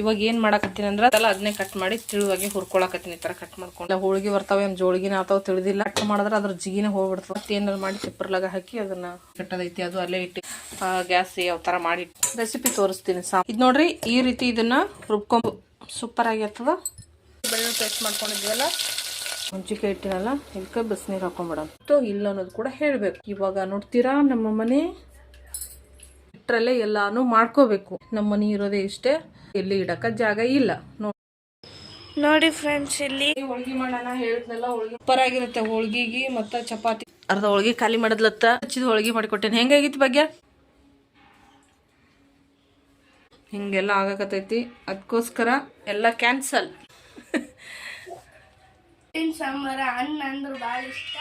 ಇವಾಗ ಏನು ಮಾಡಕತ್ತೀನಿ ಅಂದ್ರೆ ಅದೆಲ್ಲ ಅದನ್ನೇ ಕಟ್ ಮಾಡಿ ತಿಳುವಾಗಿ ಹುರ್ಕೊಳಕತ್ತೀನಿ ಈ ಥರ ಕಟ್ ಮಾಡ್ಕೊಂಡು. ಹೋಳಿಗೆ ಬರ್ತಾವೆ, ಏನು ಜೋಳಿಗಿನ ಆತಾವ ತಿಳಿದಿಲ್ಲ. ಕಟ್ ಮಾಡಿದ್ರೆ ಅದ್ರ ಜಿಗಿನೇ ಹೋಗ್ಬಿಡ್ತದೆ. ಮತ್ತೆ ಏನಾರು ಮಾಡಿ ತಿಪ್ಪರ್ಲಾಗ ಹಾಕಿ ಅದನ್ನ ಕಟ್ಟದೈತಿ, ಅದು ಅಲ್ಲೇ ಇಟ್ಟು ಗ್ಯಾಸ್ ಯಾವ ಥರ ಮಾಡಿ ರೆಸಿಪಿ ತೋರಿಸ್ತೀನಿ ಸಾ. ಇದು ನೋಡ್ರಿ, ಈ ರೀತಿ ಇದನ್ನ ರುಬ್ಕೊಂಡು ಸೂಪರ್ ಆಗಿರ್ತದ. ಬೆಳ್ಳುಳ್ಳಿ ಪೇಸ್ಟ್ ಮಾಡ್ಕೊಂಡಿದ್ವಲ್ಲ ಮುಂಚಿಕೆ ಇಟ್ಟಿನಲ್ಲ ಇದಕ್ಕೆ ಬಿಸಿನೀರು ಹಾಕೊಂಡ್ಬಿಡೋಣ ಇಲ್ಲ ಅನ್ನೋದು ಕೂಡ ಹೇಳಬೇಕು. ಇವಾಗ ನೋಡ್ತೀರಾ ನಮ್ಮ ಮನೆ ಇಟ್ಟರಲ್ಲೇ ಎಲ್ಲಾನು ಮಾಡ್ಕೋಬೇಕು. ನಮ್ಮ ಮನೆ ಇರೋದೇ ಇಷ್ಟೇ. ಎಲ್ಲಿ ಇಡಕ ಜಾಗ ಇಲ್ಲ. ನೋಡಿ ಫ್ರೆಂಡ್ಸ್ ಇಲ್ಲಿ ಹೋಳ್ಗಿ ಮಾಡೋಣ ಹೇಳಿದ್ನಲ್ಲ ಹೋಳ್ಗಿ ಸೂಪರ್ ಆಗಿರುತ್ತೆ. ಹೋಳ್ಗಿಗೆ ಮತ್ತ ಚಪಾತಿ. ಅರ್ಧ ಹೋಳ್ಗಿ ಖಾಲಿ ಮಾಡದ್ಲತ್ತ. ಹಚ್ಚಿದ ಹೋಳ್ಗಿ ಮಾಡಿಕೊಟ್ಟೇನೆ. ಹೆಂಗಾಗಿತ್ತು ಬಗ್ಗೆ ಹಿಂಗೆಲ್ಲ ಆಗಕತ್ತೈತಿ. ಅದಕ್ಕೋಸ್ಕರ ಎಲ್ಲ ಕ್ಯಾನ್ಸಲ್ ಸಾಂಬಾರ ಅನ್ನ ಅಂದ್ರೆ ಭಾಳ ಇಷ್ಟ.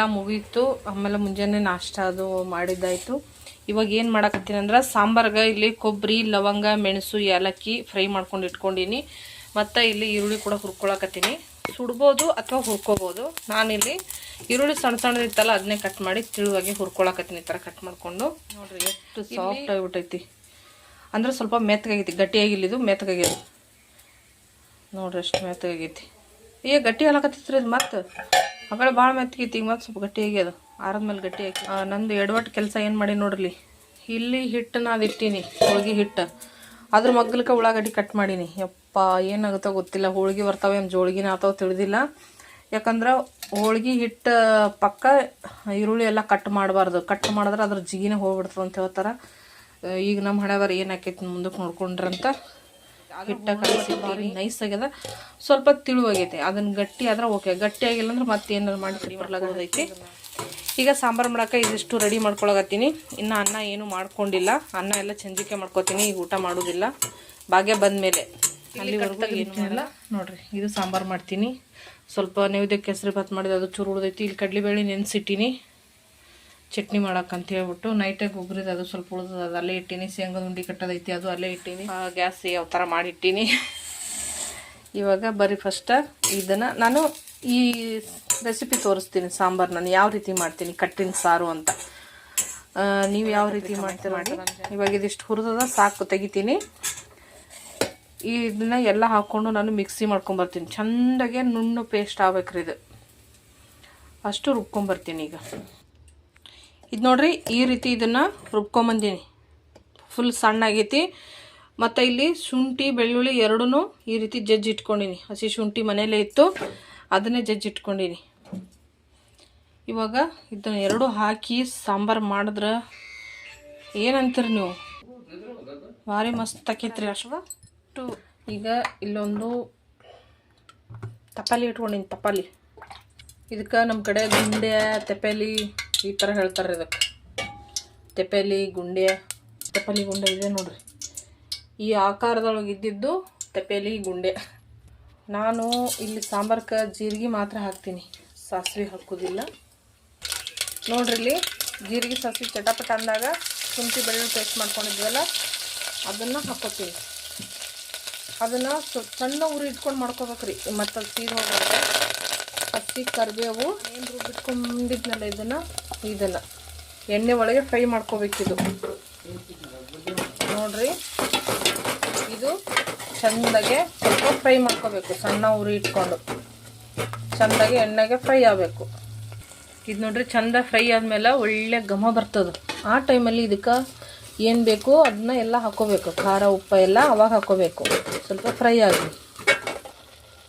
ಎಲ್ಲ ಮುಗೀತು. ಆಮೇಲೆ ಮುಂಜಾನೆ ನಾಷ್ಟ ಅದು ಮಾಡಿದ್ದಾಯಿತು. ಇವಾಗ ಏನು ಮಾಡಕತ್ತೀನಿ ಅಂದ್ರೆ ಸಾಂಬಾರ್ಗೆ ಇಲ್ಲಿ ಕೊಬ್ಬರಿ ಲವಂಗ ಮೆಣಸು ಏಲಕ್ಕಿ ಫ್ರೈ ಮಾಡ್ಕೊಂಡು ಇಟ್ಕೊಂಡಿನಿ. ಮತ್ತು ಇಲ್ಲಿ ಈರುಳ್ಳಿ ಕೂಡ ಹುರ್ಕೊಳಕತ್ತೀನಿ. ಸುಡ್ಬೋದು ಅಥವಾ ಹುರ್ಕೋಬೋದು. ನಾನಿಲ್ಲಿ ಈರುಳ್ಳಿ ಸಣ್ಣ ಸಣ್ಣದಿತ್ತಲ್ಲ ಅದನ್ನೇ ಕಟ್ ಮಾಡಿ ತಿಳುವಾಗಿ ಹುರ್ಕೊಳಕತ್ತೀನಿ ಈ ಥರ ಕಟ್ ಮಾಡಿಕೊಂಡು. ನೋಡ್ರಿ ಎಷ್ಟು ಸಾಫ್ಟ್ ಆಗಿಬಿಟ್ಟೈತಿ. ಅಂದ್ರೆ ಸ್ವಲ್ಪ ಮೆತ್ತಗಾಗೈತಿ ಗಟ್ಟಿಯಾಗಿಲ್ಲ ಇದು ಮೆತ್ತಗಾಗ್ಯದ. ನೋಡ್ರಿ ಎಷ್ಟು ಮೆತ್ತಗಾಗೈತಿ. ಏ ಗಟ್ಟಿ ಹಾಲಕತ್ತೈತ್ರಿ ಇದು ಮತ್ತೆ. ಮಗಳು ಭಾಳ ಮೆತ್ತಗೈತಿ ಈಗ ಮತ್ತೆ ಸ್ವಲ್ಪ ಗಟ್ಟಿ ಆಗ್ಯದ ಆರದ್ಮೇಲೆ ಗಟ್ಟಿ ಹಾಕಿ. ನಂದು ಎಡವಟ್ಟು ಕೆಲಸ ಏನು ಮಾಡಿ ನೋಡ್ರಿ. ಇಲ್ಲಿ ಹಿಟ್ಟು ಅದು ಇಟ್ಟೀನಿ, ಹೋಳ್ಗೆ ಹಿಟ್ಟು. ಅದ್ರ ಮಗ್ಗಲಕ್ಕೆ ಉಳ್ಳಾಗಡ್ಡಿ ಕಟ್ ಮಾಡೀನಿ. ಯಪ್ಪ, ಏನಾಗುತ್ತೋ ಗೊತ್ತಿಲ್ಲ. ಹೋಳ್ಗೆ ಬರ್ತಾವೆ ಏನು ಜೋಳಿಗೆನ ಆತಾವ ತಿಳಿದಿಲ್ಲ. ಯಾಕಂದ್ರೆ ಹೋಳ್ಗೆ ಹಿಟ್ಟು ಪಕ್ಕ ಈರುಳ್ಳಿ ಎಲ್ಲ ಕಟ್ ಮಾಡಬಾರ್ದು. ಕಟ್ ಮಾಡಿದ್ರೆ ಅದ್ರ ಜಿಗಿನೇ ಹೋಗ್ಬಿಡ್ತದೆ ಅಂತ ಹೇಳ್ತಾರೆ. ಈಗ ನಮ್ಮ ಹಣೆಬಾರ ಏನು ಆಕೈತಿ ಮುಂದಕ್ಕೆ ನೋಡ್ಕೊಂಡ್ರಂತ. ಹಿಟ್ಟ ಕಲಸಿ ಭಾರಿ ನೈಸ್ ಆಗ್ಯದ ಸ್ವಲ್ಪ ತಿಳುವಾಗೈತೆ ಅದನ್ನ ಗಟ್ಟಿ ಆದ್ರೆ ಓಕೆ. ಗಟ್ಟಿ ಆಗಿಲ್ಲ ಅಂದ್ರೆ ಮತ್ತೆ ಏನಾರು ಮಾಡಿ ಮಾಡ್ಲಾಗೈತಿ ಈಗ ಸಾಂಬಾರು ಮಾಡಕ್ಕೆ ಇದಿಷ್ಟು ರೆಡಿ ಮಾಡ್ಕೊಳಕತ್ತೀನಿ. ಇನ್ನು ಅನ್ನ ಏನು ಮಾಡ್ಕೊಂಡಿಲ್ಲ. ಅನ್ನ ಎಲ್ಲ ಚಂಜಿಕೆ ಮಾಡ್ಕೊತೀನಿ. ಈಗ ಊಟ ಮಾಡೋದಿಲ್ಲ. ಭಾಗ್ಯ ಬಂದ ಮೇಲೆ ಏನು ಇಲ್ಲ ನೋಡ್ರಿ ಇದು ಸಾಂಬಾರು ಮಾಡ್ತೀನಿ. ಸ್ವಲ್ಪ ನೈವೇದ್ಯಕ್ಕೆ ಕೆಸರಿ ಭಾತ್ ಮಾಡಿದೆ ಅದು ಚೂರು ಉಳ್ದೈತಿ. ಇಲ್ಲಿ ಕಡಲೆಬೇಳೆ ನೆನೆಸಿಟ್ಟಿನಿ. ಚಟ್ನಿ ಮಾಡಕ್ಕಂತ ಹೇಳ್ಬಿಟ್ಟು ನೈಟಾಗಿ ಒಗ್ರಿದ ಅದು ಸ್ವಲ್ಪ ಉಳಿದದ ಅದು ಅಲ್ಲೇ ಇಟ್ಟೀನಿ. ಶೇಂಗದ ಉಂಡಿ ಕಟ್ಟದೈತಿ ಅದು ಅಲ್ಲೇ ಇಟ್ಟೀನಿ. ಗ್ಯಾಸ್ ಯಾವ ಥರ ಮಾಡಿಟ್ಟಿನಿ ಇವಾಗ ಬರೀ ಫಸ್ಟ್ ಇದನ್ನು ನಾನು ಈ ರೆಸಿಪಿ ತೋರಿಸ್ತೀನಿ ಸಾಂಬಾರು ನಾನು ಯಾವ ರೀತಿ ಮಾಡ್ತೀನಿ ಕಟ್ಟಿನ ಸಾರು ಅಂತ. ನೀವು ಯಾವ ರೀತಿ ಮಾಡ್ತೀರ ಮಾಡಿ ಇವಾಗ ಇದಿಷ್ಟು ಹುರಿದದ ಸಾಕು ತೆಗಿತೀನಿ. ಇದನ್ನ ಎಲ್ಲ ಹಾಕ್ಕೊಂಡು ನಾನು ಮಿಕ್ಸಿ ಮಾಡ್ಕೊಂಬರ್ತೀನಿ ಚೆಂದಾಗೆ ನುಣ್ಣು ಪೇಸ್ಟ್ ಆಗ್ಬೇಕ್ರಿ ಇದು. ಅಷ್ಟು ರುಬ್ಕೊಂಬರ್ತೀನಿ ಈಗ. ಇದು ನೋಡ್ರಿ, ಈ ರೀತಿ ಇದನ್ನು ರುಬ್ಕೊಂಬಂದೀನಿ. ಫುಲ್ ಸಣ್ಣ ಆಗೈತಿ ಮತ್ತು ಇಲ್ಲಿ ಶುಂಠಿ, ಬೆಳ್ಳುಳ್ಳಿ ಎರಡೂ ಈ ರೀತಿ ಜಜ್ಜಿ ಇಟ್ಕೊಂಡಿನಿ. ಹಸಿ ಶುಂಠಿ ಮನೆಯಲ್ಲೇ ಇತ್ತು. ಅದನ್ನೇ ಜಜ್ಜಿ ಇಟ್ಕೊಂಡಿನಿ. ಇವಾಗ ಇದನ್ನ ಎರಡು ಹಾಕಿ ಸಾಂಬಾರು ಮಾಡಿದ್ರೆ ಏನಂತೀರಿ ನೀವು? ಭಾರಿ ಮಸ್ತ್ ಆಕೈತ್ರಿ ಅಷ್ಟು ಈಗ ಇಲ್ಲೊಂದು ತಪಾಲಿ ಇಟ್ಕೊಂಡಿನಿ, ತಪಾಲಿ. ಇದಕ್ಕೆ ನಮ್ಮ ಕಡೆ ಗುಂಡೆ ತೆಪೇಲಿ ಈ ಥರ ಹೇಳ್ತಾರೆ ಇದಕ್ಕೆ? ತೆಪೇಲಿ ಗುಂಡೆ ತೆಪ್ಪಲಿ ಗುಂಡೆ ಇದೆ ನೋಡ್ರಿ. ಈ ಆಕಾರದೊಳಗೆ ಇದ್ದಿದ್ದು ತೆಪೇಲಿ ಗುಂಡೆ. ನಾನು ಇಲ್ಲಿ ಸಾಂಬಾರ್ಕ ಜೀರಿಗೆ ಮಾತ್ರ ಹಾಕ್ತೀನಿ. ಸಾಸಿವೆ ಹಾಕೋದಿಲ್ಲ. ನೋಡ್ರಿ ಇಲ್ಲಿ ಜೀರಿಗೆ, ಸಾಸಿವೆ ಚಟಪಟ ಅಂದಾಗ ಶುಂಠಿ, ಬೆಳ್ಳುಳ್ಳಿ ಪೇಸ್ಟ್ ಮಾಡ್ಕೊಂಡಿದ್ವಲ್ಲ, ಅದನ್ನು ಹಾಕೋತೀನಿ. ಅದನ್ನು ಸ್ವಲ್ಪ ಸಣ್ಣ ಉರಿ ಇಟ್ಕೊಂಡು ಮಾಡ್ಕೋಬೇಕ್ರಿ. ಮತ್ತು ಅದು ಸೀದ ಹಸಿ ಕರಿಬೇವು. ಏನು ರುಬ್ಬಿಟ್ಕೊಂಡಿದ್ನಲ್ಲ ಇದನ್ನು. ಇದನ್ನು ಎಣ್ಣೆ ಒಳಗೆ ಫ್ರೈ ಮಾಡ್ಕೋಬೇಕಿದು ನೋಡ್ರಿ. ಇದು ಚೆಂದಾಗೆ ಸ್ವಲ್ಪ ಫ್ರೈ ಮಾಡ್ಕೋಬೇಕು, ಸಣ್ಣ ಉರಿ ಇಟ್ಕೊಂಡು. ಚೆಂದಾಗಿ ಎಣ್ಣೆಗೆ ಫ್ರೈ ಆಗಬೇಕು. ಇದು ನೋಡ್ರಿ ಚಂದ ಫ್ರೈ ಆದಮೇಲೆ ಒಳ್ಳೆ ಘಮ ಬರ್ತದೆ. ಆ ಟೈಮಲ್ಲಿ ಇದಕ್ಕೆ ಏನು ಬೇಕು ಅದನ್ನ ಎಲ್ಲ ಹಾಕೋಬೇಕು. ಖಾರ, ಉಪ್ಪು ಎಲ್ಲ ಅವಾಗ ಹಾಕೋಬೇಕು. ಸ್ವಲ್ಪ ಫ್ರೈ ಆಗಲಿ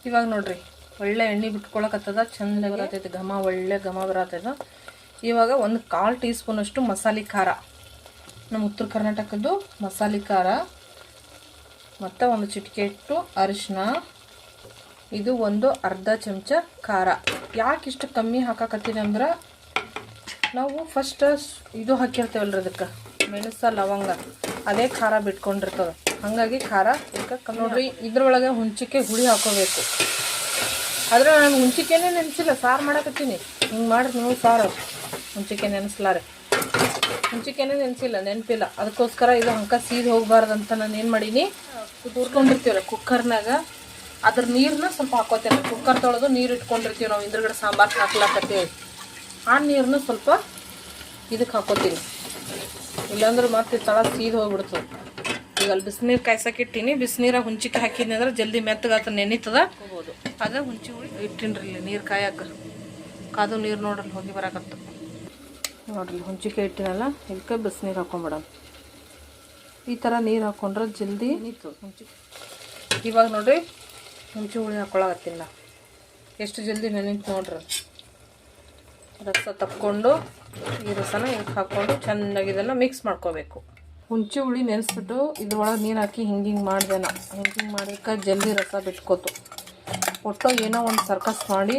ಇವಾಗ ನೋಡ್ರಿ, ಒಳ್ಳೆ ಎಣ್ಣೆ ಬಿಟ್ಕೊಳಕತ್ತದ ಚಂದ ಬರತೈತೆ. ಘಮ, ಒಳ್ಳೆ ಘಮ ಬರತ್ತದ ಇವಾಗ ಒಂದು ಕಾಲು ಟೀ ಸ್ಪೂನಷ್ಟು ಮಸಾಲೆ ಖಾರ. ನಮ್ಮ ಉತ್ತರ ಕರ್ನಾಟಕದ್ದು ಮಸಾಲೆ ಖಾರ ಮತ್ತು ಒಂದು ಚಿಟಿಕೆ ಇಟ್ಟು ಅರಿಶಿನ ಇದು ಒಂದು ಅರ್ಧ ಚಮಚ ಖಾರ. ಯಾಕೆ ಇಷ್ಟು ಕಮ್ಮಿ ಹಾಕಾಕತ್ತೀನಿ ಅಂದ್ರೆ ನಾವು ಫಸ್ಟ್ ಇದು ಹಾಕಿರ್ತೇವಲ್ರಿ ಅದಕ್ಕೆ ಮೆಣಸ ಲವಂಗ ಅದೇ ಖಾರ ಬಿಟ್ಕೊಂಡಿರ್ತದೆ. ಹಾಗಾಗಿ ಖಾರ ಇದಕ್ಕೆ ಕಮ್ಮಿ ನೋಡ್ರಿ ಇದ್ರೊಳಗೆ ಹುಂಚಿಕೆ ಹುಳಿ ಹಾಕೋಬೇಕು. ಆದರೆ ನಾನು ಹುಂಚಿಕೆನೇ ನೆನೆಸಿಲ್ಲ ಸಾರು ಮಾಡಕತ್ತೀನಿ. ಹಿಂಗೆ ಮಾಡ್ರಿ ನೀವು ಸಾರು. ಹುಂಚಿಕೆ ನೆನೆಸ್ಲಾರೆ. ಹುಂಚಿಕೆನೇ ನೆನೆಸಿಲ್ಲ ನೆನಪಿಲ್ಲ. ಅದಕ್ಕೋಸ್ಕರ ಇದು ಹಂಕ ಸೀದ್ ಅಂತ ನಾನು ಏನು ಮಾಡೀನಿ ಕುದಿಸ್ಕೊಂಡಿರ್ತೀವಲ್ಲ ಕುಕ್ಕರ್ನಾಗ. ಅದ್ರ ನೀರನ್ನ ಸ್ವಲ್ಪ ಹಾಕೋತೇನೆ. ಕುಕ್ಕರ್ ತೊಳೆದು ನೀರು ಇಟ್ಕೊಂಡಿರ್ತೀವಿ ನಾವು ಹಿಂದ್ರಗಡೆ ಸಾಂಬಾರು ಹಾಕ್ಲಾಕತ್ತೀವಿ. ಆ ನೀರನ್ನ ಸ್ವಲ್ಪ ಇದಕ್ಕೆ ಹಾಕೋತೀನಿ. ಇಲ್ಲಾಂದ್ರೆ ಮತ್ತೆ ತಳ ಸೀದ್ ಹೋಗ್ಬಿಡ್ತದೆ ಈಗ ಅಲ್ಲಿ ಬಿಸಿನೀರು ಕಾಯ್ಸಕ್ಕೆ ಇಟ್ಟೀನಿ ಬಿಸಿನೀರಾಗ ಹುಂಚಿಕೆ ಹಾಕಿದ್ನಿ ಅಂದ್ರೆ ಜಲ್ದಿ ಮೆತ್ತಗಾತ ನೆನಿತದ. ಹೋಗ್ಬೋದು. ಅದ ಹುಂಚಿ ಹುಳಿ ಇಟ್ಟಿನ್ರಿ ಇಲ್ಲಿ ನೀರು ಕಾಯಕ್ಕೆ ಕಾದು ನೀರು ನೋಡ್ರಿ ಹೋಗಿ ಬರಾಕತ್ತು. ನೋಡ್ರಿ ಹುಂಚಿಕೆ ಇಟ್ಟಿನಲ್ಲ ಇದಕ್ಕೆ ಬಿಸಿನೀರು ಹಾಕೊಂಬಿಡೋಣ. ಈ ಥರ ನೀರು ಹಾಕೊಂಡ್ರೆ ಜಲ್ದಿ ನೀತು. ಹುಂಚಿ ಇವಾಗ ನೋಡ್ರಿ ಹುಂಚಿ ಹುಳಿ ಹಾಕೊಳಕತ್ತೀನಿ ನಾ. ಎಷ್ಟು ಜಲ್ದಿ ನೆನಿತು ನೋಡ್ರಿ. ರಸ ತಕ್ಕೊಂಡು ಈ ರಸನ ಇದಕ್ಕೆ ಹಾಕ್ಕೊಂಡು ಚೆನ್ನಾಗಿ ಇದನ್ನು ಮಿಕ್ಸ್ ಮಾಡ್ಕೋಬೇಕು. ಹುಂಚಿ ಹುಳಿ ನೆನೆಸ್ಬಿಟ್ಟು ಇದ್ರೊಳಗೆ ನೀರು ಹಾಕಿ ಹಿಂಗೆ ಹಿಂಗೆ ಮಾಡಿದೆ ನಾ. ಹಿಂಗೆ ಹಿಂಗೆ ಮಾಡಿದ್ರೆ ಜಲ್ದಿ ರಸ ಬಿಟ್ಕೋತು. ಒಟ್ಟು ಏನೋ ಒಂದು ಸರ್ಕಸ್ ಮಾಡಿ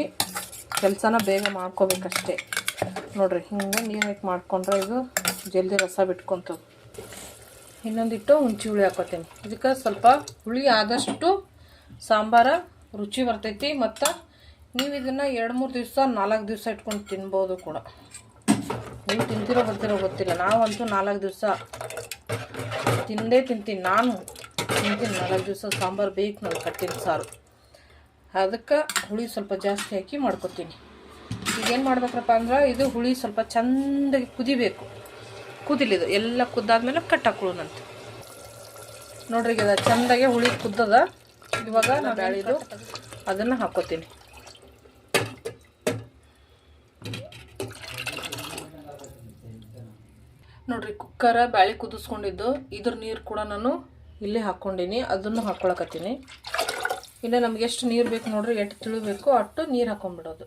ಕೆಲಸನ ಬೇಗ ಮಾಡ್ಕೋಬೇಕಷ್ಟೇ. ನೋಡ್ರಿ ಹಿಂಗೆ ನೀರು ಹಾಕಿ ಮಾಡ್ಕೊಂಡ್ರೆ ಇದು? ಜಲ್ದಿ ರಸ ಬಿಟ್ಕೊತವೆ ಇನ್ನೊಂದಿಟ್ಟು ಹುಂಚಿ ಹುಳಿ ಹಾಕೋತೀನಿ. ಇದಕ್ಕೆ ಸ್ವಲ್ಪ ಹುಳಿ ಆದಷ್ಟು ಸಾಂಬಾರ ರುಚಿ ಬರ್ತೈತಿ ಮತ್ತು ನೀವು ಇದನ್ನು ಎರಡು ಮೂರು ದಿವಸ, ನಾಲ್ಕು ದಿವಸ ಇಟ್ಕೊಂಡು ತಿನ್ಬೋದು ಕೂಡ. ನೀವು ತಿಂತಿರೋ ಬರ್ತಿರೋ ಗೊತ್ತಿಲ್ಲ. ನಾವಂತೂ ನಾಲ್ಕು ದಿವಸ ತಿಂದೇ ತಿಂತೀನಿ. ನಾನು ತಿಂತೀನಿ. ನಾಲ್ಕು ದಿವಸ ಸಾಂಬಾರು ಬೇಕು ನಾನು ಕಟ್ಟಿನ ಸಾರು. ಅದಕ್ಕೆ ಹುಳಿ ಸ್ವಲ್ಪ ಜಾಸ್ತಿ ಹಾಕಿ ಮಾಡ್ಕೊತೀನಿ. ಈಗೇನು ಮಾಡ್ಬೇಕಪ್ಪ ಅಂದ್ರೆ ಇದು ಹುಳಿ ಸ್ವಲ್ಪ ಚಂದಾಗಿ ಕುದಿಬೇಕು. ಕುದಿಲಿದು ಎಲ್ಲ ಕುದ್ದಾದ್ಮೇಲೆ ಕಟ್ ಹಾಕೊಳ್ಳೋಣಂತ. ನೋಡ್ರಿ ಇದು ಚಂದಾಗೆ ಹುಳಿ ಕುದ್ದದ. ಇವಾಗ ನಾ ಬ್ಯಾಳಿದು ಅದನ್ನು ಹಾಕೋತೀನಿ. ನೋಡ್ರಿ ಕುಕ್ಕರ ಬ್ಯಾಳಿ ಕುದಿಸ್ಕೊಂಡಿದ್ದು. ಇದ್ರ ನೀರು ಕೂಡ ನಾನು ಇಲ್ಲೇ ಹಾಕ್ಕೊಂಡೀನಿ ಅದನ್ನು ಹಾಕ್ಕೊಳಕತ್ತೀನಿ ಇನ್ನು ನಮ್ಗೆ ಎಷ್ಟು ನೀರು ಬೇಕು ನೋಡ್ರಿ ಎಷ್ಟು ತಿಳಿಬೇಕು ಅಷ್ಟು ನೀರು ಹಾಕೊಂಡ್ಬಿಡೋದು.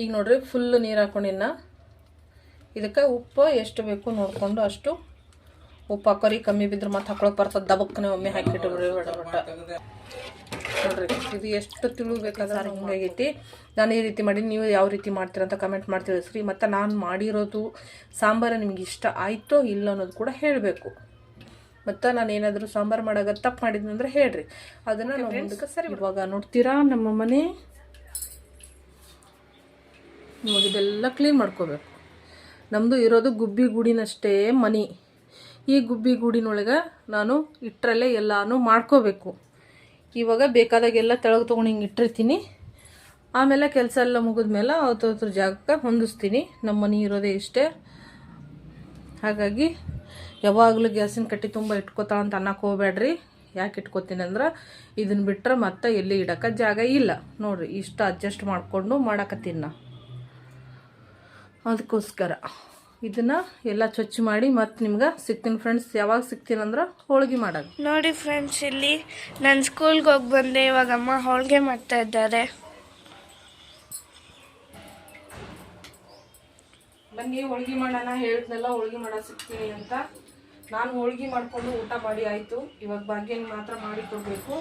ಈಗ ನೋಡ್ರಿ ಫುಲ್ ನೀರು ಹಾಕೊಂಡಿನ ಇದಕ್ಕೆ ಉಪ್ಪು ಎಷ್ಟು ಬೇಕು ನೋಡಿಕೊಂಡು ಅಷ್ಟು ಉಪ್ಪು ಹಾಕೋರಿ. ಕಮ್ಮಿ ಬಿದ್ರೆ ಮತ್ತೆ ಹಾಕೊಳಕ್ ಬರ್ತದೆ. ದಬಕ್ಕನೆ ಒಮ್ಮೆ ಹಾಕಿಟ್ಬಿಡ್ರಿ ಬಡ ನೋಡ್ರಿ ಇದು ಎಷ್ಟು ತಿಳಿಬೇಕಾದ್ರೆ ಹಿಂಗಾಗೈತಿ ನಾನು ಈ ರೀತಿ ಮಾಡಿ ನೀವು ಯಾವ ರೀತಿ ಮಾಡ್ತೀರ ಅಂತ ಕಮೆಂಟ್ ಮಾಡಿ ತಿಳಿಸ್ರಿ. ಮತ್ತು ನಾನು ಮಾಡಿರೋದು ಸಾಂಬಾರು ನಿಮ್ಗೆ ಇಷ್ಟ ಆಯಿತೋ ಇಲ್ಲ ಅನ್ನೋದು ಕೂಡ ಹೇಳಬೇಕು. ಮತ್ತು ನಾನು ಏನಾದರೂ ಸಾಂಬಾರು ಮಾಡಾಗ ತಪ್ಪು ಮಾಡಿದ್ನಂದ್ರೆ ಹೇಳ್ರಿ. ಅದನ್ನು ನಾವು ಮುಂದಕ್ಕೆ ಸರಿ ಇವಾಗ ನೋಡ್ತೀರಾ ನಮ್ಮ ಮನೆ? ಇವಾಗ ಇದೆಲ್ಲ ಕ್ಲೀನ್ ಮಾಡ್ಕೋಬೇಕು. ನಮ್ಮದು ಇರೋದು ಗುಬ್ಬಿ ಗೂಡಿನಷ್ಟೇ ಮನಿ. ಈ ಗುಬ್ಬಿ ಗೂಡಿನೊಳಗೆ ನಾನು ಇಟ್ಟರಲ್ಲೇ ಎಲ್ಲಾನು ಮಾಡ್ಕೋಬೇಕು. ಇವಾಗ ಬೇಕಾದಾಗೆಲ್ಲ ತೆಳಗೆ ತೊಗೊಂಡು ಹಿಂಗೆ ಇಟ್ಟಿರ್ತೀನಿ. ಆಮೇಲೆ ಕೆಲಸ ಎಲ್ಲ ಮುಗಿದ್ಮೇಲೆ ಅವತ್ತದ್ರ ಜಾಗಕ್ಕೆ ಹೊಂದಿಸ್ತೀನಿ. ನಮ್ಮ ಮನೆ ಇರೋದೇ ಇಷ್ಟೇ. ಹಾಗಾಗಿ ಯಾವಾಗಲೂ ಗ್ಯಾಸಿನ ಕಟ್ಟಿ ತುಂಬ ಇಟ್ಕೋತಾಳ ಅಂತ ಅನ್ನಕ್ಕೆ ಹೋಗ್ಬೇಡ್ರಿ. ಯಾಕೆ ಇಟ್ಕೋತೀನಿ ಅಂದ್ರೆ ಇದನ್ನು ಬಿಟ್ಟರೆ ಮತ್ತೆ ಎಲ್ಲಿ ಇಡಕ್ಕೆ ಜಾಗ ಇಲ್ಲ. ನೋಡಿರಿ ಇಷ್ಟು ಅಡ್ಜಸ್ಟ್ ಮಾಡಿಕೊಂಡು ಮಾಡಕತ್ತೀನಿ ನಾ. ಅದಕ್ಕೋಸ್ಕರ. ಇದನ್ನು ಎಲ್ಲ ಸ್ವಚ್ಛ ಮಾಡಿ ಮತ್ತೆ ನಿಮ್ಗೆ ಸಿಗ್ತೀನಿ ಫ್ರೆಂಡ್ಸ್ ಯಾವಾಗ ಸಿಗ್ತೀನಿ ಅಂದ್ರೆ ಹೋಳಿಗೆ ಮಾಡೋದು ನೋಡಿ ಫ್ರೆಂಡ್ಸ್ ಇಲ್ಲಿ ನಾನು ಸ್ಕೂಲ್ಗೆ ಹೋಗಿ ಬಂದೆ ಇವಾಗ ಅಮ್ಮ ಹೋಳಿಗೆ ಮಾಡ್ತಾ ಇದ್ದಾರೆ. ಬನ್ನಿ ಹೋಳಿಗೆ ಮಾಡೋಣ ಹೇಳಿದ್ನೆಲ್ಲ ಹೋಳಿಗೆ ಮಾಡೋ ಸಿಗ್ತೀನಿ ಅಂತ. ನಾನು ಹೋಳಿಗೆ ಮಾಡಿಕೊಂಡು ಊಟ ಮಾಡಿ ಆಯಿತು. ಇವಾಗ ಭಾಗ್ಯನ ಮಾತ್ರ ಮಾಡಿ ಕೊಡಬೇಕು.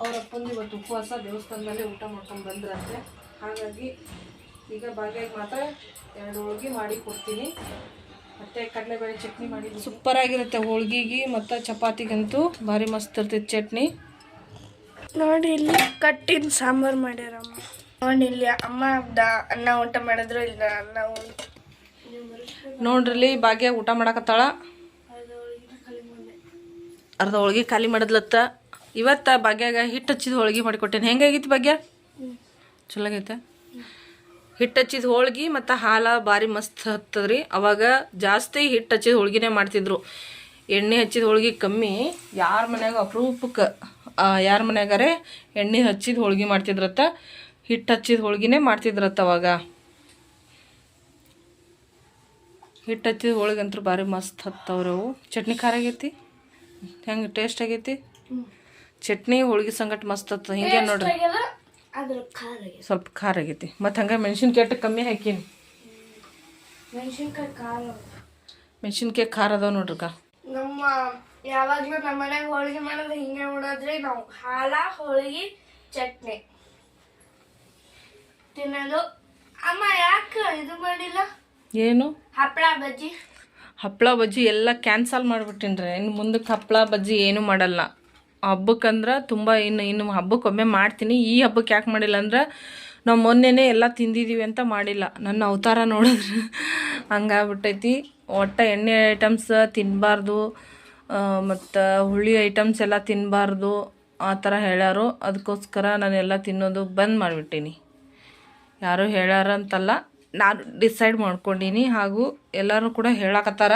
ಅವ್ರ ಅಪ್ಪಂದು ಇವತ್ತು ಉಪವಾಸ ದೇವಸ್ಥಾನದಲ್ಲೇ ಊಟ ಮಾಡ್ಕೊಂಡು ಬಂದ್ರಂತೆ. ಹಾಗಾಗಿ ಈಗ ಬಾಗ್ಯಾಗ ಮಾತ್ರ ಎರಡು ಹೋಳ್ಗೆ ಮಾಡಿ ಕೊಡ್ತೀನಿ. ಮತ್ತೆ ಕಡಲೆಬೇಳೆ ಚಟ್ನಿ ಮಾಡಿ ಸೂಪರ್ ಆಗಿರುತ್ತೆ ಹೋಳ್ಗಿಗೆ ಮತ್ತು ಚಪಾತಿಗಂತೂ ಭಾರಿ ಮಸ್ತ್ ಇರ್ತೈತೆ ಚಟ್ನಿ. ನೋಡಿ ಇಲ್ಲಿ ಕಟ್ಟಿನ ಸಾಂಬಾರು ಮಾಡ್ಯಾರಮ್ಮ. ನೋಡಿ ಇಲ್ಲಿ ಅಮ್ಮ ಅನ್ನ ಊಟ ಮಾಡಿದ್ರು ಇಲ್ಲ ಅನ್ನ ನೋಡ್ರಿ ನೋಡ್ರಲ್ಲಿ ಭಾಗ್ಯ ಊಟ ಮಾಡಕತ್ತಾಳ. ಅರ್ಧ ಹೋಳ್ಗೆ ಖಾಲಿ ಮಾಡದ್ಲತ್ತ. ಇವತ್ತ ಭಾಗ್ಯಾಗ ಹಿಟ್ಟು ಹಚ್ಚಿದ ಹೋಳ್ಗೆ ಮಾಡಿಕೊಟ್ಟೇನೆ ಹೆಂಗಾಗಿತ್ತು ಭಾಗ್ಯ ಚಲೋ ಆಗೈತೆ. ಹಿಟ್ಟು ಹಚ್ಚಿದ ಹೋಳ್ಗಿ ಮತ್ತು ಹಾಲು ಭಾರಿ ಮಸ್ತ್ ಹತ್ತದ್ರಿ. ಅವಾಗ ಜಾಸ್ತಿ ಹಿಟ್ಟು ಹಚ್ಚಿದ ಹೋಳ್ಗಿನೇ ಮಾಡ್ತಿದ್ರು. ಎಣ್ಣೆ ಹಚ್ಚಿದ ಹೋಳ್ಗೆ ಕಮ್ಮಿ. ಯಾರ ಮನ್ಯಾಗ ಅಪರೂಪಕ್ಕೆ ಯಾರ ಮನ್ಯಾಗಾರೆ ಎಣ್ಣೆ ಹಚ್ಚಿದ ಹೋಳ್ಗೆ ಮಾಡ್ತಿದ್ರತ್ತ ಹಿಟ್ಟು ಹಚ್ಚಿದ ಹೋಳ್ಗಿನೇ ಮಾಡ್ತಿದ್ರತ್ತ ಅವಾಗ. ಹಿಟ್ಟು ಹಚ್ಚಿದ ಹೋಳಿಗೆ ಅಂತೂ ಭಾರಿ ಮಸ್ತ್ ಹತ್ತವ್ರೆ ಅವು. ಚಟ್ನಿ ಖಾರ ಆಗೈತಿ? ಹೆಂಗೆ ಟೇಸ್ಟ್ ಆಗೈತಿ? ಚಟ್ನಿ ಹೋಳಿಗೆ ಸಂಗಟ ಮಸ್ತ್ ಹತ್ತ ಹಿಂಗೆ ನೋಡ್ರಿ. ಅದ್ರ ಖಾರ ಸ್ವಲ್ಪ ಖಾರ ಆಗೈತಿ. ಮತ್ತು ಹಂಗೆ ಮೆಣಸಿನ್ಕಾಯಿ ಕಮ್ಮಿ ಹಾಕೀನಿ. ಮೆಣಸಿನ್ಕಾಯಿ ಖಾರ ಮೆಣಸಿನ್ಕಾಯಿ ಖಾರ ಅದಾವ ಕಾ ನಮ್ಮ ಯಾವಾಗಲೂ ನಮ್ಮ ಮನೆಗೆ ಹೋಳಿಗೆ ಮಾಡೋದು ಹಿಂಗೆ ಮಾಡೋದ್ರಿ ನಾವು ಹಾಲ ಹೋಳಿಗೆ ಚಟ್ನಿ. ತಿನ್ನೋದು. ಅಮ್ಮ ಯಾಕೆ ಇದು ಮಾಡಿಲ್ಲ? ಏನು? ಹಪ್ಪಳ ಬಜ್ಜಿ. ಹಪ್ಪಳ ಬಜ್ಜಿ ಎಲ್ಲ ಕ್ಯಾನ್ಸಲ್ ಮಾಡಿಬಿಟ್ಟಿನ್ರಿ. ಇನ್ನು ಮುಂದಕ್ಕೆ ಹಪ್ಪಳ ಬಜ್ಜಿ ಏನೂ ಮಾಡಲ್ಲ. ಹಬ್ಬಕ್ಕಂದ್ರೆ ತುಂಬ ಇನ್ನು ಇನ್ನು ಹಬ್ಬಕ್ಕೊಮ್ಮೆ ಮಾಡ್ತೀನಿ. ಈ ಹಬ್ಬಕ್ಕೆ ಯಾಕೆ ಮಾಡಿಲ್ಲ ಅಂದ್ರೆ ನಾವು ಮೊನ್ನೆನೇ ಎಲ್ಲ ತಿಂದಿದ್ದೀವಿ ಅಂತ ಮಾಡಿಲ್ಲ. ನನ್ನ ಅವತಾರ ನೋಡಿದ್ರೆ ಹಂಗಾಗ್ಬಿಟ್ಟೈತಿ. ಒಟ್ಟು ಎಣ್ಣೆ ಐಟಮ್ಸ್ ತಿನ್ನಬಾರ್ದು ಮತ್ತು ಹುಳಿ ಐಟಮ್ಸ್ ಎಲ್ಲ ತಿನ್ನಬಾರ್ದು ಆ ಥರ ಹೇಳ್ಯಾರು. ಅದಕ್ಕೋಸ್ಕರ ನಾನೆಲ್ಲ ತಿನ್ನೋದು ಬಂದ್ ಮಾಡಿಬಿಟ್ಟೀನಿ. ಯಾರು ಹೇಳ್ಯಾರ ಅಂತಲ್ಲ ನಾನು ಡಿಸೈಡ್ ಮಾಡ್ಕೊಂಡೀನಿ. ಹಾಗೂ ಎಲ್ಲರೂ ಕೂಡ ಹೇಳಕತ್ತಾರ.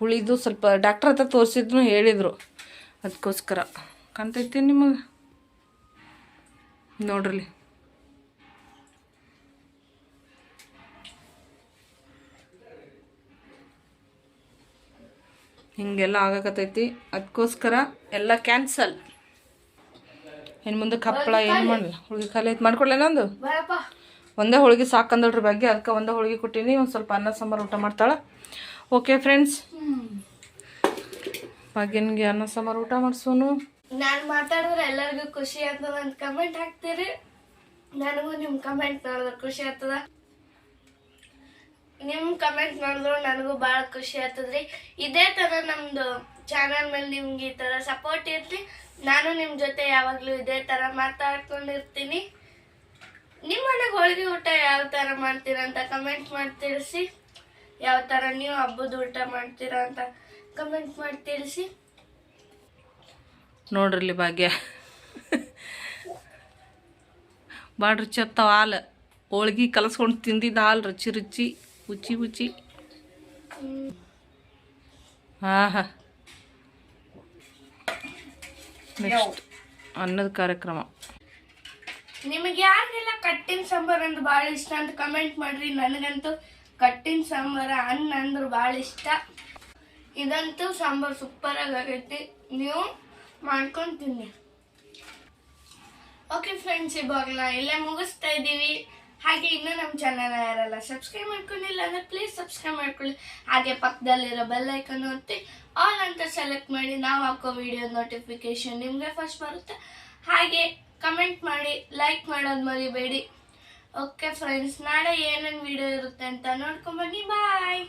ಹುಳಿದು ಸ್ವಲ್ಪ ಡಾಕ್ಟ್ರ್ ಹತ್ರ ತೋರಿಸಿದ್ರು ಹೇಳಿದರು. ಅದಕ್ಕೋಸ್ಕರ ಕಾಣ್ತೈತೆ ನಿಮಗೆ? ನೋಡ್ರಿ. ಹಿಂಗೆಲ್ಲ ಆಗಕತ್ತೈತಿ. ಅದಕ್ಕೋಸ್ಕರ ಎಲ್ಲ ಕ್ಯಾನ್ಸಲ್. ಇನ್ನು ಮುಂದೆ ಹಪ್ಪಳ ಏನು ಮಾಡಲ್ಲ ಹುಡುಗಿ ಖಾಲಿ ಐತೆ. ಮಾಡ್ಕೊಡ್ಲೇನ ಒಂದು ಒಂದೇ ಹೋಳಿಗೆ ಸಾಕಂದಳ್ರಿ ಬಗ್ಗೆ ಅದಕ್ಕೆ ಒಂದೇ ಹೋಳಿಗೆ ಕೊಟ್ಟೀನಿ. ಒಂದು ಸ್ವಲ್ಪ ಅನ್ನ ಸಾಂಬಾರು ಊಟ ಮಾಡ್ತಾಳೆ. ಓಕೆ ಫ್ರೆಂಡ್ಸ್ ಭಾಗ್ಯನಿಗೆ ಅನ್ನ ಸಾಂಬಾರು ಊಟ ಮಾಡಿಸೋನು. ನಾನು ಮಾತಾಡಿದ್ರೆ ಎಲ್ಲರಿಗೂ ಖುಷಿ ಆಗ್ತದ ಅಂತ ಕಮೆಂಟ್ ಹಾಕ್ತೀರಿ. ನನಗೂ ನಿಮ್ಮ ಕಮೆಂಟ್ ನೋಡಿದ್ರೆ ಖುಷಿ ಆಗ್ತದ. ನಿಮ್ಮ ಕಮೆಂಟ್ ನೋಡಿದ್ರು ನನಗೂ ಭಾಳ ಖುಷಿ ಆಗ್ತದ್ರಿ. ಇದೇ ಥರ ನಮ್ದು ಚಾನಲ್ ಮೇಲೆ ನಿಮ್ಗೆ ಈ ಥರ ಸಪೋರ್ಟ್ ಇರಲಿ. ನಾನು ನಿಮ್ಮ ಜೊತೆ ಯಾವಾಗಲೂ ಇದೇ ಥರ ಮಾತಾಡ್ಕೊಂಡಿರ್ತೀನಿ. ನಿಮ್ಮ ಮನೆಗೆ ಹೋಳಿಗೆ ಊಟ ಯಾವ ಥರ ಮಾಡ್ತೀರಾ ಅಂತ ಕಮೆಂಟ್ ಮಾಡಿ ತಿಳಿಸಿ. ಯಾವ ಥರ ನೀವು ಹಬ್ಬದ ಊಟ ಮಾಡ್ತೀರಾ ಅಂತ. ಕಮೆಂಟ್ ಮಾಡಿ ತಿಳಿಸಿ. ನೋಡ್ರಲ್ಲಿ ಭಾಗ್ಯ. ಭಾಳ ರುಚಿ ಹತ್ತಾವ ಹಾಲು. ಹೋಳ್ಗಿ ಕಲಸ್ಕೊಂಡು ತಿಂದಿದ್ದ ಹಾಲು ರುಚಿ ರುಚಿ ಉಚಿ ಉಚಿ ಹಾಂ ಹಾಂ. ನೆಕ್ಸ್ಟ್ ಅನ್ನದ ಕಾರ್ಯಕ್ರಮ. ನಿಮಗೆ ಯಾರಿಗೆಲ್ಲ ಕಟ್ಟಿನ ಸಾಂಬಾರು ಅಂದ್ರೆ ಭಾಳ ಇಷ್ಟ ಅಂತ ಕಮೆಂಟ್ ಮಾಡ್ರಿ. ನನಗಂತೂ ಕಟ್ಟಿನ ಸಾಂಬಾರ ಅನ್ನ ಅಂದ್ರೆ ಭಾಳ ಇಷ್ಟ. ಇದಂತೂ ಸಾಂಬಾರು ಸೂಪರ್ ಆಗಿ ಆಗೈತಿ ನೀವು ಮಾಡ್ಕೊಂಡು ತಿನ್ನಿ. ಓಕೆ ಫ್ರೆಂಡ್ಸ್ ಇವಾಗಲ ಇಲ್ಲೇ ಮುಗಿಸ್ತಾ ಇದ್ದೀವಿ. ಹಾಗೆ ಇನ್ನೂ ನಮ್ಮ ಚಾನಲ್ ಯಾರಲ್ಲ ಸಬ್ಸ್ಕ್ರೈಬ್ ಮಾಡ್ಕೊಂಡಿಲ್ಲ ಅಂದ್ರೆ ಪ್ಲೀಸ್ ಸಬ್ಸ್ಕ್ರೈಬ್ ಮಾಡ್ಕೊಳ್ಳಿ. ಹಾಗೆ ಪಕ್ಕದಲ್ಲಿರೋ ಬೆಲ್ ಒತ್ತಿ ಆಲ್ ಅಂತ ಸೆಲೆಕ್ಟ್ ಮಾಡಿ ನಾವು ಹಾಕೋ ವಿಡಿಯೋ ನೋಟಿಫಿಕೇಶನ್ ನಿಮಗೆ ಫಸ್ಟ್ ಬರುತ್ತೆ. ಹಾಗೆ ಕಮೆಂಟ್ ಮಾಡಿ ಲೈಕ್ ಮಾಡೋದು ಮರಿಬೇಡಿ. ಓಕೆ ಫ್ರೆಂಡ್ಸ್ ನಾಳೆ ಏನೇನು ವಿಡಿಯೋ ಇರುತ್ತೆ ಅಂತ ನೋಡ್ಕೊಂಬನ್ನಿ ಬಾಯ್